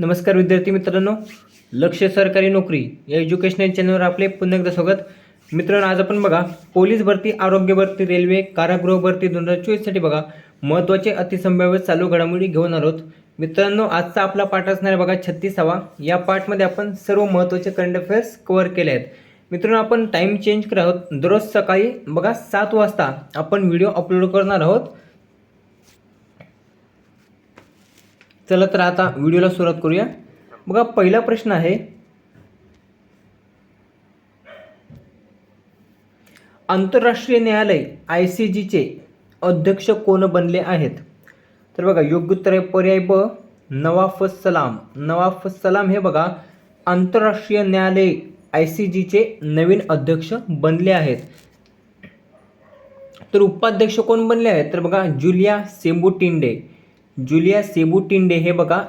नमस्कार विद्यार्थी मित्रांनो. लक्ष सरकारी नोकरी या एज्युकेशनल चॅनलवर आपले पुन्हा एकदा स्वागत. मित्रांनो आज आपण बघा पोलीस भरती आरोग्य भरती रेल्वे कारागृह भरती दोन हजार चोवीससाठी बघा महत्त्वाचे अतिसंभाव्य चालू घडामोडी घेऊन आलोत मित्रांनो आजचा आपला पाठ असणार आहे बघा छत्तीसावा. या पाठमध्ये आपण सर्व महत्त्वाचे करंट अफेअर्स कव्हर केले आहेत. मित्रांनो आपण टाईम चेंज करत आहोत. दररोज सकाळी बघा सात वाजता आपण व्हिडिओ अपलोड करणार आहोत. चला तर आता व्हिडिओला सुरुवात करूया. बघा पहिला प्रश्न आहे आंतरराष्ट्रीय न्यायालय आय सी जीचे अध्यक्ष कोण बनले आहेत? तर बघा योग्य उत्तर आहे पर्याय ब नवाफ सलाम. नवाफ सलाम हे बघा आंतरराष्ट्रीय न्यायालय आय सी जीचे नवीन अध्यक्ष बनले आहेत. तर उपाध्यक्ष कोण बनले आहेत? तर बघा जुलिया सेंबुटिंडे. जुलिया सेबुटिंडे हे बघा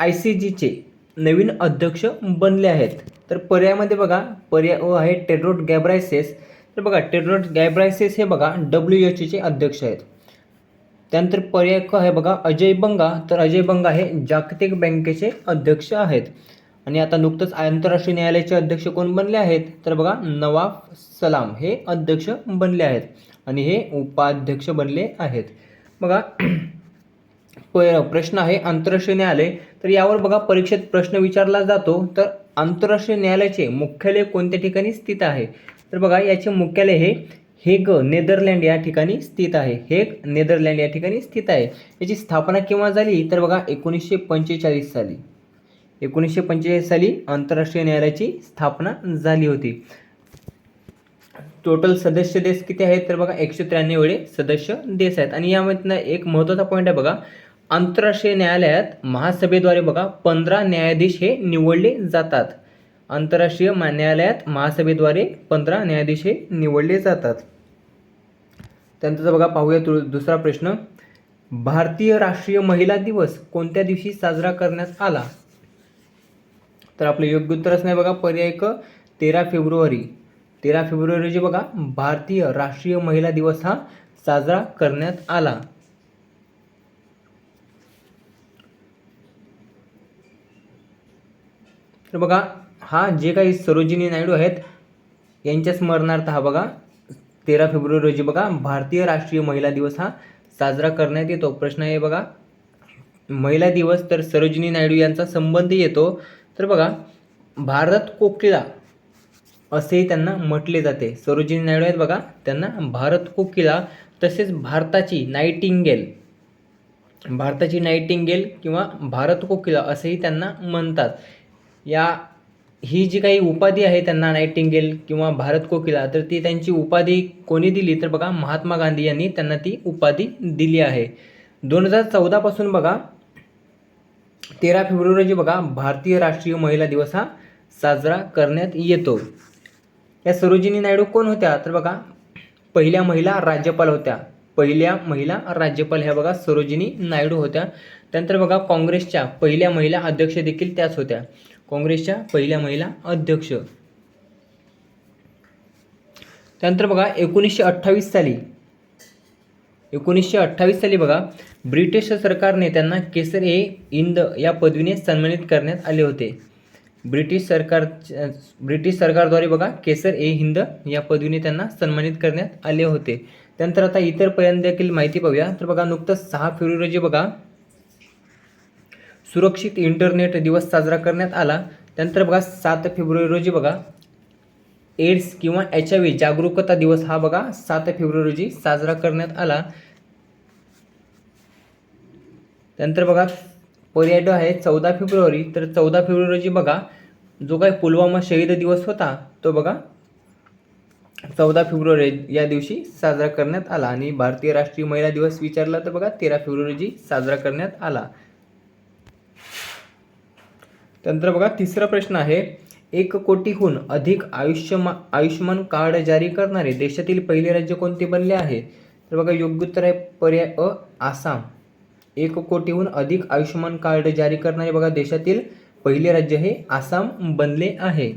आय सी जीचे नवीन अध्यक्ष बनले आहेत. तर पर्यायामध्ये बघा पर्याय आहे टेड्रोट गॅब्रायसेस. तर बघा टेड्रोट गॅब्रायसेस हे बघा डब्ल्यू एच चे अध्यक्ष आहेत. त्यानंतर पर्याय क आहे बघा अजय बंगा. तर अजय बंगा हे जागतिक बँकेचे अध्यक्ष आहेत. आणि आता नुकतंच आंतरराष्ट्रीय न्यायालयाचे अध्यक्ष कोण बनले आहेत? तर बघा नवाब सलाम हे अध्यक्ष बनले आहेत. आणि हे उपाध्यक्ष बनले आहेत. बघा प्रश्न आहे आंतरराष्ट्रीय न्यायालय. तर यावर बघा परीक्षेत प्रश्न विचारला जातो. तर आंतरराष्ट्रीय न्यायालयाचे मुख्यालय कोणत्या ठिकाणी स्थित आहे? तर बघा याचे मुख्यालय हे हेग नेदरलँड या ठिकाणी स्थित आहे. हेग नेदरलँड या ठिकाणी स्थित आहे. याची स्थापना केव्हा झाली? तर बघा एकोणीसशे पंचेचाळीस साली. एकोणीसशे पंचेचाळीस साली आंतरराष्ट्रीय न्यायालयाची स्थापना झाली होती. टोटल सदस्य देश किती आहेत तर बघा एकशे त्र्याण्णव एवढे सदस्य देश आहेत. आणि यामधनं एक महत्त्वाचा पॉईंट आहे बघा आंतरराष्ट्रीय न्यायालयात महासभेद्वारे बघा पंधरा न्यायाधीश हे निवडले जातात. आंतरराष्ट्रीय न्यायालयात महासभेद्वारे पंधरा न्यायाधीश हे निवडले जातात. त्यानंतर बघा पाहूया तु दुसरा प्रश्न. भारतीय राष्ट्रीय महिला दिवस कोणत्या दिवशी साजरा करण्यात आला? तर आपलं योग्य उत्तर असणार बघा पर्याय क तेरा फेब्रुवारी. तेरा फेब्रुवारी रोजी बघा भारतीय राष्ट्रीय महिला दिवस हा साजरा करण्यात आला. तर बघा हा जे काही सरोजिनी नायडू आहेत यांच्या स्मरणार्थ हा बघा तेरा फेब्रुवारी रोजी बघा भारतीय राष्ट्रीय महिला दिवस हा साजरा करण्यात येतो. प्रश्न आहे बघा महिला दिवस तर सरोजिनी नायडू यांचा संबंध येतो. तर बघा भारत कोकिळा असेही त्यांना म्हटले जाते. सरोजिनी नायडू आहेत बघा त्यांना भारत कोकिळा तसेच भारताची नाईटिंगेल भारताची नाईटिंगेल किंवा भारत कोकिळा असेही त्यांना म्हणतात. या ही जी काही उपाधी आहे त्यांना नाईटिंगेल किंवा भारत कोकिला तर ती त्यांची उपाधी कोणी दिली? तर बघा महात्मा गांधी यांनी त्यांना ती उपाधी दिली आहे. दोन हजार चौदापासून बघा तेरा फेब्रुवारी रोजी बघा भारतीय राष्ट्रीय महिला दिवस हा साजरा करण्यात येतो. या सरोजिनी नायडू कोण होत्या? तर बघा पहिल्या महिला राज्यपाल होत्या. पहिल्या महिला राज्यपाल ह्या बघा सरोजिनी नायडू होत्या. त्यानंतर बघा काँग्रेसच्या पहिल्या महिला अध्यक्ष देखील त्याच होत्या. काँग्रेसच्या पहिल्या महिला अध्यक्ष. त्यानंतर बघा एकोणीसशे अठ्ठावीस साली एकोणीसशे अठ्ठावीस साली बघा ब्रिटिश सरकारने त्यांना केसर ए इंद या पदवीने सन्मानित करण्यात आले होते. ब्रिटिश सरकार ब्रिटिश सरकारद्वारे बघा केसर ए हिंद या पदवीने त्यांना सन्मानित करण्यात आले होते. त्यानंतर आता इतर पर्यंत देखील माहिती पाहूया. तर बघा नुकतंच सहा फेब्रुवारी रोजी बघा सुरक्षित इंटरनेट दिवस साजरा करण्यात आला. त्यानंतर बघा सात फेब्रुवारी रोजी बघा एड्स किंवा एच आय व्ही जागरूकता दिवस हा बघा सात फेब्रुवारी रोजी साजरा करण्यात आला. त्यानंतर बघा पर्याय ड आहे चौदा फेब्रुवारी तर चौदा फेब्रुवारी रोजी बघा जो काही पुलवामा शहीद दिवस होता तो बघा चौदा फेब्रुवारी या दिवशी साजरा करण्यात आला. आणि भारतीय राष्ट्रीय महिला दिवस विचारला तर बघा तेरा फेब्रुवारी रोजी साजरा करण्यात आला. त्यानंतर बघा तिसरा प्रश्न आहे एक कोटीहून अधिक आयुष्यमा आयुष्यमान कार्ड जारी करणारे देशातील पहिले राज्य कोणते बनले आहे? तर बघा योग्य उत्तर आहे पर्याय अ आसाम. एक कोटीहून अधिक आयुष्यमान कार्ड जारी करणारे बघा देशातील पहिले राज्य हे आसाम बनले आहे.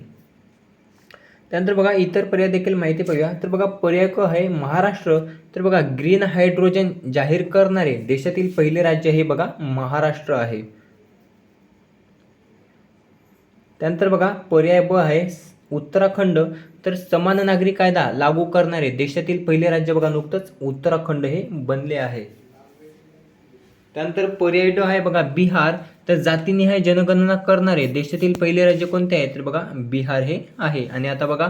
त्यानंतर बघा इतर पर्याय देखील माहिती पाहूया. तर बघा पर्याय क आहे महाराष्ट्र. तर बघा ग्रीन हायड्रोजन जाहीर करणारे देशातील पहिले राज्य हे बघा महाराष्ट्र आहे. त्यानंतर बघा पर्याय ब आहे उत्तराखंड. तर समान नागरी कायदा लागू करणारे देशातील पहिले राज्य बघा नुकतंच उत्तराखंड हे बनले आहे. त्यानंतर पर्याय आहे बघा बिहार. तर जातीनिहाय जनगणना करणारे देशातील पहिले राज्य कोणते आहे? तर बघा बिहार हे आहे. आणि आता बघा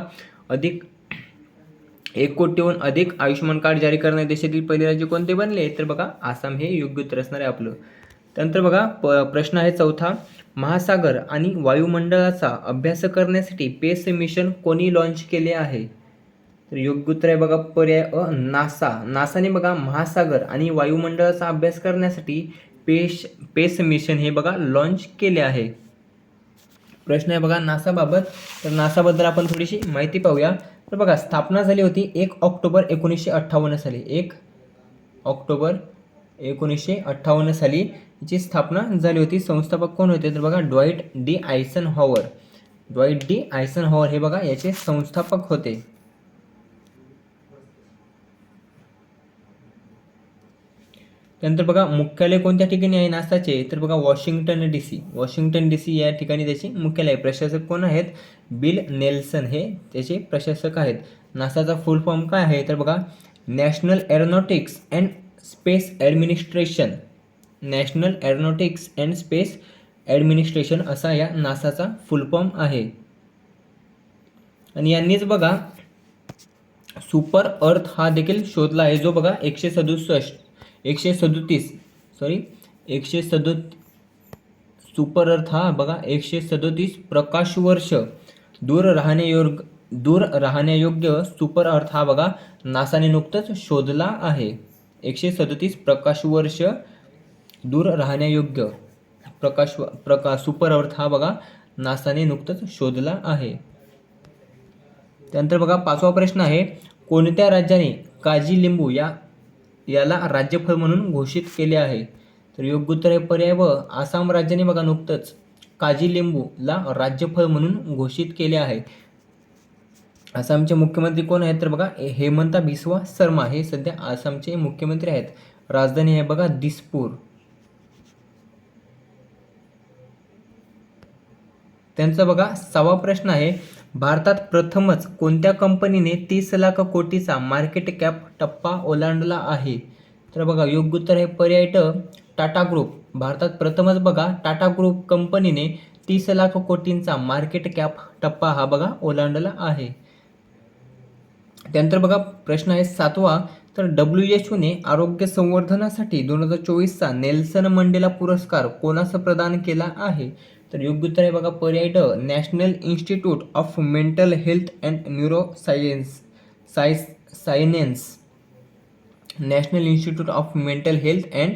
अधिक एक कोटीहून अधिक आयुष्यमान कार्ड जारी करणारे देशातील पहिले राज्य कोणते बनले? तर बघा आसाम हे योग्य उत्तर असणार आहे आपलं. त्यानंतर बघा प प्रश्न आहे चौथा. महासागर आणि वायुमंडळाचा अभ्यास करण्यासाठी पेस मिशन कोणी लॉन्च केले आहे? तर योग्य उत्तर आहे बघा पर्याय अ नासा. नासाने बघा महासागर आणि वायुमंडळाचा अभ्यास करण्यासाठी पेश पेस मिशन हे बघा लॉन्च केले आहे. प्रश्न आहे बघा नासाबाबत. तर नासाबद्दल आपण थोडीशी माहिती पाहूया. तर बघा स्थापना झाली होती एक ऑक्टोबर एकोणीसशे अठ्ठावन्न साली. एक ऑक्टोबर एकोणीसशे अठ्ठावन्न साली जी स्थापना झाली होती. संस्थापक कोण होते? तर बघा Dwight D Eisenhower Dwight D Eisenhower हे बघा याचे संस्थापक होते. त्यानंतर बघा मुख्यालय कोणत्या ठिकाणी आहे नासाचे? तर बघा Washington D C Washington D C या ठिकाणी त्याचे मुख्यालय. आहे प्रशासक कोण आहेत? बिल नेल्सन हे त्याचे प्रशासक आहेत. नासाचा फुल फॉर्म काय आहे? तर बघा national aeronautics and space administration. National aeronautics and space administration असा या नासाचा फुल फॉर्म आहे. आणि यांनीच बघा सुपर अर्थ हा देखील शोधला आहे जो बघा एकशे सदुसष्ट. एकशे सदोतीस. सॉरी एकशे सदो सुपर अर्थ हा बघा. एकशे सदोतीस प्रकाश वर्ष दूर राहण्यायोग दूर राहण्यायोग्य सुपर अर्थ हा बघा. नासाने नुकतंच शोधला आहे. एकशे सदोतीस प्रकाश वर्ष दूर राहण्यायोग्य प्रकाश प्रका सुपर अर्थ हा बघा. नासाने नुकतंच शोधला आहे. त्यानंतर बघा पाचवा प्रश्न आहे. कोणत्या राज्याने काजी लिंबू या याला राज्यफळ म्हणून घोषित केले आहे. तर योग्य उत्तर आहे पर्याय व आसाम राज्याने बघा नुकतंच काजी लिंबूला राज्यफळ म्हणून घोषित केले आहे. आसामचे मुख्यमंत्री कोण आहेत तर बघा हेमंता बिस्वा शर्मा हे सध्या आसामचे मुख्यमंत्री आहेत. राजधानी आहे बघा दिसपूर. त्यांचा बघा सहावा प्रश्न आहे भारतात प्रथमच कोणत्या कंपनीने तीस लाख कोटीचा मार्केट कॅप टप्पा ओलांडला आहे? तर बघा योग्य उत्तर हे पर्याय ट टाटा ग्रुप. भारतात प्रथमच बघा टाटा ग्रुप कंपनीने तीस लाख कोटींचा मार्केट कॅप टप्पा हा बघा ओलांडला आहे. त्यानंतर बघा प्रश्न आहे सातवा. तर डब्ल्यू एच ओने आरोग्य संवर्धनासाठी दोन हजार चोवीसचा नेल्सन मंडेला पुरस्कार कोणास प्रदान केला आहे? तर योग्य उत्तर आहे बघा पर्याय ड national institute of mental health and neuro science. साय science national institute of mental health and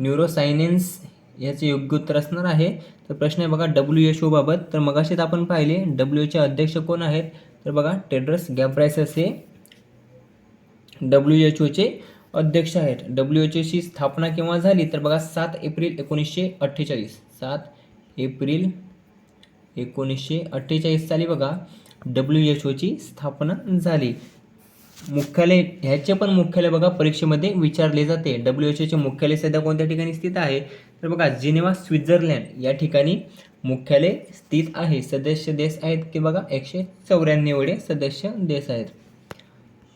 neuro science याचे योग्य उत्तर असणार आहे. तर प्रश्न आहे बघा डब्ल्यू एच ओबाबत तर मगाशीच आपण पाहिले डब्ल्यू एचे अध्यक्ष कोण आहेत? तर बघा टेड्रस गॅब्रायसस हे डब्ल्यू एच ओचे अध्यक्ष आहेत. डब्ल्यू एच ओची स्थापना केव्हा झाली? तर बघा सात एप्रिल एकोणीसशे अठ्ठेचाळीस. सात एप्रिल एकोणीसशे अठ्ठेचाळीस साली बघा डब्ल्यू एच ओची स्थापना झाली. मुख्यालय ह्याचे पण मुख्यालय बघा परीक्षेमध्ये विचारले जाते. डब्ल्यू एच ओचे मुख्यालय सध्या कोणत्या ठिकाणी स्थित आहे? तर बघा जिनेवा स्वित्झर्लंड या ठिकाणी मुख्यालय स्थित आहे. सदस्य देश आहेत की बघा एकशे चौऱ्याण्णव एवढे सदस्य देश आहेत.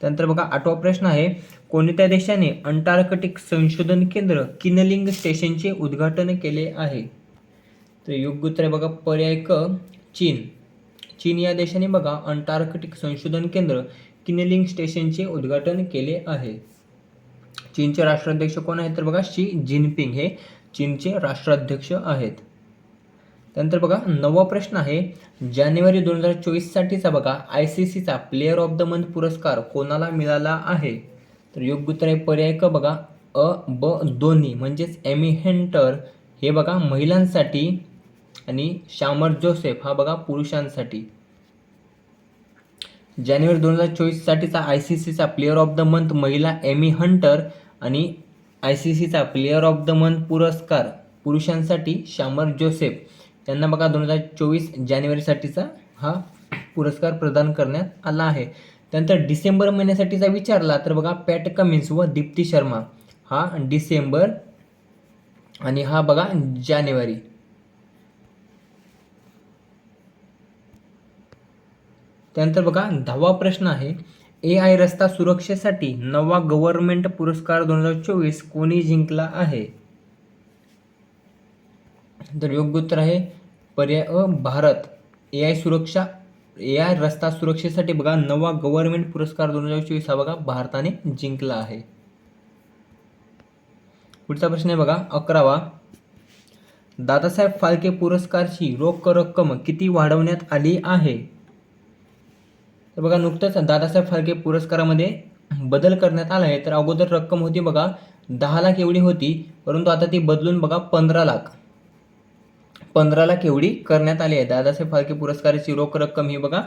त्यानंतर बघा आठवा प्रश्न आहे. कोणत्या देशाने अंटार्कटिक संशोधन केंद्र किनलिंग स्टेशनचे उद्घाटन केले आहे? तर योग्य आहे बघा पर्याय क चीन. चीन या देशाने बघा अंटार्कटिक संशोधन केंद्र किनेलिंग स्टेशनचे उद्घाटन केले आहे. चीनचे राष्ट्राध्यक्ष कोण आहेत तर बघा शी जिनपिंग हे चीनचे राष्ट्राध्यक्ष आहेत. त्यानंतर बघा नववा प्रश्न आहे जानेवारी दोन हजार चोवीससाठीचा बघा आय सी सीचा प्लेअर ऑफ द मंथ पुरस्कार कोणाला मिळाला आहे? तर योग्य उत्तर आहे पर्याय क बघा अ ब दोन्ही म्हणजेच एमी हेंटर हे बघा महिलांसाठी आणि शामर जोसेफ हा बघा पुरुषांसाठी. जानेवारी दोन हजार चोवीससाठीचा आय सी सीचा प्लेअर ऑफ द मंथ महिला एमी हंटर आणि आय सी सीचा प्लेअर ऑफ द मंथ पुरस्कार पुरुषांसाठी शामर जोसेफ. यांना बघा दोन हजार चोवीस जानेवारीसाठीचा हा पुरस्कार प्रदान करण्यात आला आहे. त्यानंतर डिसेंबर महिन्यासाठीचा विचारला तर बघा पॅट कमिन्स व दीप्ती शर्मा. हा डिसेंबर आणि हा बघा जानेवारी. त्यानंतर बघा दहावा प्रश्न आहे ए आय रस्ता सुरक्षेसाठी नवा गव्हर्नमेंट पुरस्कार दोन हजार चोवीस कोणी जिंकला आहे? तर योग्य उत्तर आहे पर्याय अ भारत. ए आय सुरक्षा ए आय रस्ता सुरक्षेसाठी बघा नवा गव्हर्नमेंट पुरस्कार दोन हजार चोवीस हा बघा भारताने जिंकला आहे. पुढचा प्रश्न आहे बघा अकरावा. दादासाहेब फाळके पुरस्कारची रोख रक्कम किती वाढवण्यात आली आहे? तर बघा नुकतंच दादासाहेब फाळके पुरस्कारामध्ये बदल करण्यात आला आहे. तर अगोदर रक्कम होती बघा दहा लाख एवढी होती परंतु आता ती बदलून बघा पंधरा लाख. पंधरा लाख एवढी करण्यात आली आहे. दादासाहेब फाळके पुरस्काराची रोख रक्कम ही बघा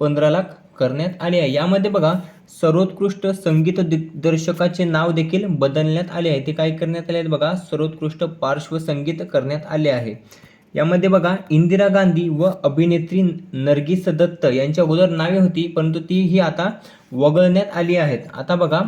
पंधरा लाख करण्यात आली आहे. यामध्ये बघा सर्वोत्कृष्ट संगीत दिग्दर्शकाचे नाव देखील बदलण्यात आले आहे. ते काय करण्यात आले आहेत बघा सर्वोत्कृष्ट पार्श्वसंगीत करण्यात आले आहे. यामध्ये बघा इंदिरा गांधी व अभिनेत्री नरगिस दत्त यांच्या अगोदर नावे होती परंतु ती ही आता वगळण्यात आली आहेत. आता बघा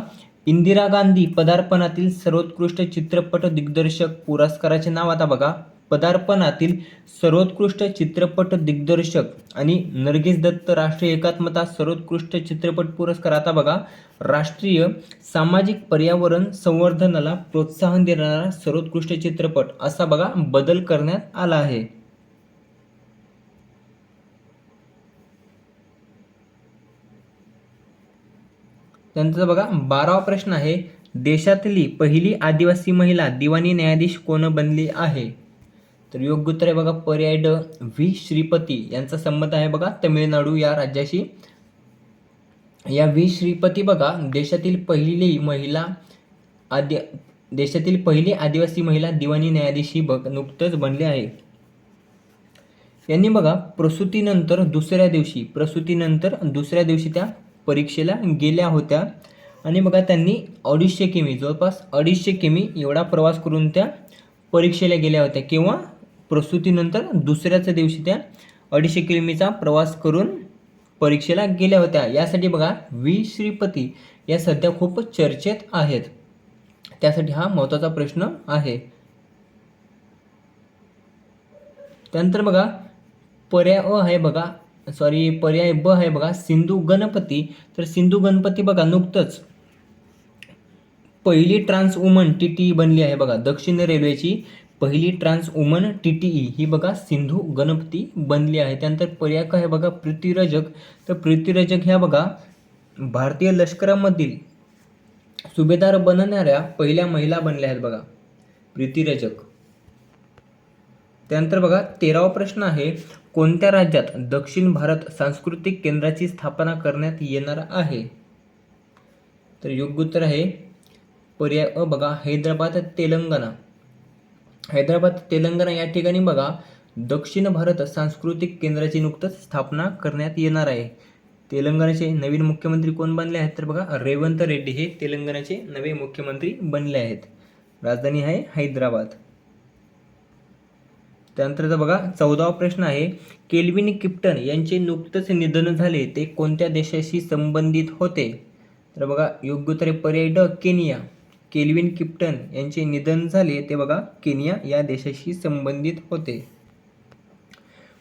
इंदिरा गांधी पदार्पणातील सर्वोत्कृष्ट चित्रपट दिग्दर्शक पुरस्काराचे नाव आता बघा. पदार्पणातील सर्वोत्कृष्ट चित्रपट दिग्दर्शक आणि नरगिस दत्त राष्ट्रीय एकात्मता सर्वोत्कृष्ट चित्रपट पुरस्कार. आता बघा राष्ट्रीय सामाजिक पर्यावरण संवर्धनाला प्रोत्साहन देणारा सर्वोत्कृष्ट चित्रपट असा बघा बदल करण्यात आला आहे. त्यानंतर बघा बारावा प्रश्न आहे देशातली पहिली आदिवासी महिला दिवाणी न्यायाधीश कोण बनली आहे? तर योग्य उत्तर आहे बघा पर्याय ड व्ही श्रीपती यांचा संबंध आहे बघा तमिळनाडू या राज्याशी. या व्ही श्रीपती बघा देशातील पहिली महिला आदि देशातील पहिली आदिवासी महिला दिवाणी न्यायाधीश ही बघ नुकतंच बनले आहे. यांनी बघा प्रसूतीनंतर दुसऱ्या दिवशी प्रसूतीनंतर दुसऱ्या दिवशी त्या परीक्षेला गेल्या होत्या. आणि बघा त्यांनी अडीचशे किमी जवळपास अडीचशे किमी एवढा प्रवास करून त्या परीक्षेला गेल्या होत्या. किंवा प्रसूतीनंतर दुसऱ्याच दिवशी त्या अडीचशे किलोमीचा प्रवास करून परीक्षेला गेल्या होत्या. यासाठी बघा वी श्रीपती या सध्या खूप चर्चेत आहेत. त्यासाठी हा महत्त्वाचा प्रश्न आहे. त्यानंतर बघा पर्याय अ आहे बघा सॉरी पर्याय ब आहे बघा सिंधू गणपती. तर सिंधू गणपती बघा नुकतंच पहिली ट्रान्स वुमन टी टी बनली आहे बघा दक्षिण रेल्वेची. पहिली trans woman T T E ही बघा सिंधू गणपती बनली आहे. त्यानंतर पर्याक आहे बघा प्रीतिरजक तर प्रीतिरजक ह्या बघा भारतीय लष्करामधील सुभेदार बनणाऱ्या पहिल्या महिला बनल्या आहेत बघा प्रीतिरजक त्यानंतर बघा तेरावा प्रश्न आहे कोणत्या राज्यात दक्षिण भारत सांस्कृतिक केंद्राची स्थापना करण्यात येणार आहे? तर योग्य उत्तर आहे पर्याय अ बघा हैदराबाद तेलंगणा. हैदराबाद तेलंगणा या ठिकाणी बघा दक्षिण भारत सांस्कृतिक केंद्राची नुकतंच स्थापना करण्यात येणार आहे. तेलंगणाचे नवीन मुख्यमंत्री कोण बनले आहेत तर बघा रेवंत रेड्डी हे तेलंगणाचे नवे मुख्यमंत्री बनले आहेत. राजधानी आहे हैदराबाद. त्यानंतरचा बघा चौदावा प्रश्न आहे केल्विन किप्टन यांचे नुकतंच निधन झाले ते कोणत्या देशाशी संबंधित होते? तर बघा योग्य उत्तर पर्याय ड केनिया. केल्विन किप्टन यांचे निधन झाले ते बघा केनिया या देशाशी संबंधित होते.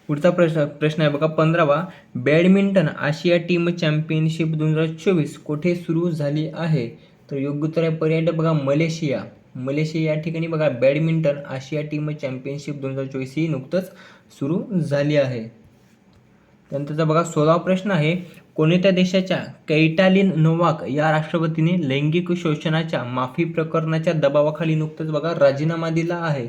पुढचा प्रश्न प्रश्न आहे बघा पंधरावा. बॅडमिंटन आशिया टीम चॅम्पियनशिप दोन हजार चोवीस कोठे सुरू झाली आहे? तर योग्य उत्तर आहे पर्याय बघा मलेशिया. मलेशिया या ठिकाणी बघा बॅडमिंटन आशिया टीम चॅम्पियनशिप दोन हजार चोवीस ही नुकतंच सुरू झाली आहे. त्यानंतरचा बघा सोळावा प्रश्न आहे कोणत्या देशाच्या कैटालिन नोवाक या राष्ट्रपतीने लैंगिक शोषणाच्या माफी प्रकरणाच्या दबावाखाली नुकतंच बघा राजीनामा दिला आहे.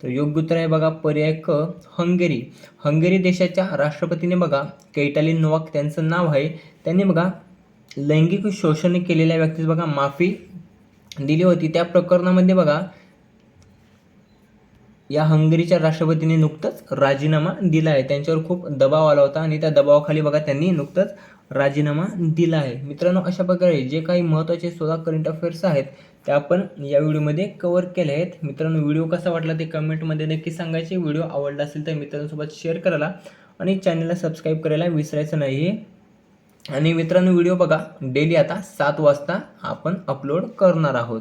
तर योग्य उत्तर आहे बघा पर्याय क हंगेरी. हंगेरी देशाच्या राष्ट्रपतीने बघा कैटालिन नोवाक त्यांचं नाव आहे. त्यांनी बघा लैंगिक शोषण केलेल्या व्यक्तीस बघा माफी दिली होती. त्या प्रकरणामध्ये बघा या हंगरीच्या राष्ट्रपतीने नुकतंच राजीनामा दिला आहे त्यांच्यावर खूप दबाव आला होता आणि त्या दबावाखाली बघा त्यांनी नुकतंच राजीनामा दिला आहे. मित्रांनो अशा प्रकारे जे काही महत्त्वाचे सोळा करंट अफेअर्स आहेत ते आपण या व्हिडिओमध्ये कवर केले आहेत. मित्रांनो व्हिडिओ कसा वाटला ते कमेंटमध्ये नक्की सांगायचे. व्हिडिओ आवडला असेल तर मित्रांसोबत शेअर करायला आणि चॅनलला सबस्क्राईब करायला विसरायचं नाही आणि मित्रांनो व्हिडिओ बघा डेली आता सात वाजता आपण अपलोड करणार आहोत.